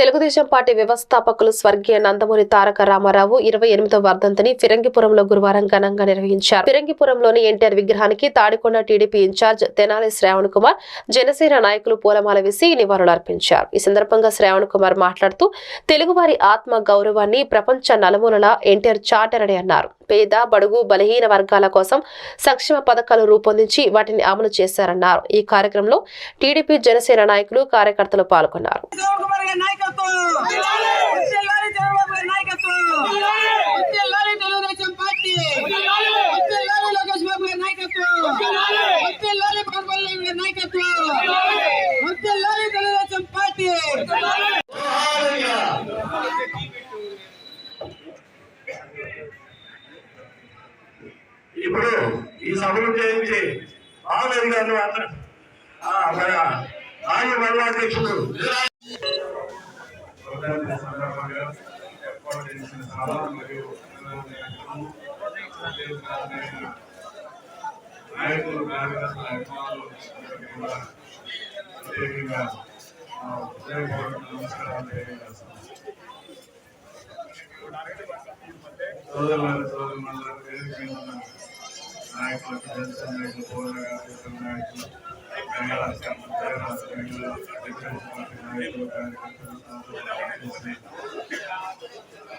Telugu Desam party వ్యవస్థాపకులు స్వర్గీయ నందమూరి తారక రామారావు ఇరవై ఎనిమిదవ వర్ధంతిని ఫిరంగిపురంలో గురువారం ఘనంగా నిర్వహించారు. ఫిరంగిపురంలోని ఎన్టీఆర్ విగ్రహానికి తాడికొండ టీడీపీ ఇన్ఛార్జ్ తెనాలి శ్రావణ్ కుమార్ జనసేన నాయకులు పూలమాల వేసి నివాళులర్పించారు. ఈ సందర్భంగా శ్రావణ్ కుమార్ మాట్లాడుతూ తెలుగువారి ఆత్మ గౌరవాన్ని ప్రపంచ నలుమూలలా ఎన్టీఆర్ చాటారని అన్నారు. పేద బడుగు బలహీన వర్గాల కోసం సంక్షేమ పథకాలు రూపొందించి వాటిని అమలు చేశారన్నారు. ఈ కార్యక్రమంలో టీడీపీ జనసేన నాయకులు కార్యకర్తలు పాల్గొన్నారు. ఇప్పుడు ఈ సభను చేయించి ఆమెరు గారు ఆ, మన రాజు మండలాధ్యక్షుడు నాయకులు కార్యకర్తల అభిమానులు నమస్కారాలు నాయకులకు జనసేన నాయకులు పౌర గారు ఇతర నాయకులు తెలంగాణ తెలంగాణ అధ్యక్షులు పార్టీ నాయకులు కార్యకర్తలు సోదరులు,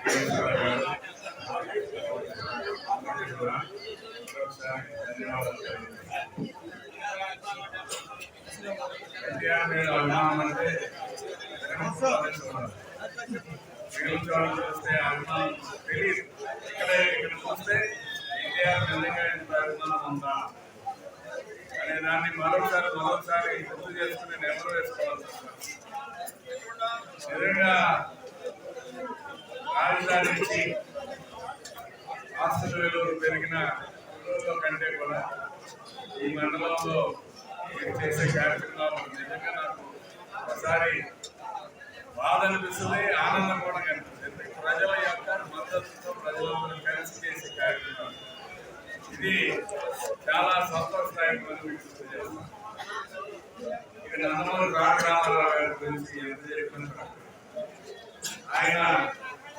కేసీఆర్ గారు అందరికీ కూడా మరొకసారి ధన్యవాదాలు తెలియజేస్తున్నాను. ఎన్టీఆర్ మీద అభిమానం అంటే జగన్ సాధిస్తున్నారు. మిగిలిన వాళ్ళు చూస్తే అభిమానం తెలియదు ఇక్కడే ఇక్కడ చూస్తే ఎన్టీఆర్ నిజంగా ఇంత అభిమానం ఉందా అనే దాన్ని మరొకసారి మరొకసారి గుర్తు చేసుకుని నెమరు వేసుకోవాల్సి వస్తుంది. నిజంగా రాజధాని నుంచి ఆస్తుల విలువలు పెరిగిన కంటే కూడా ఈ మండలంలో మీరు చేసే కార్యక్రమాలు నిజంగా నాకు ఒకసారి బాధ అనిపిస్తుంది ఆనందం కూడా కనిపిస్తుంది. ప్రజల యొక్క మద్దతుతో ప్రజలందరూ కలిసి చేసే కార్యక్రమం. ఇది చాలా సంతోషదాయకమైన విషయం చేస్తాం నందమూరి గారి గురించి ఎంత చెప్పిన ఆయన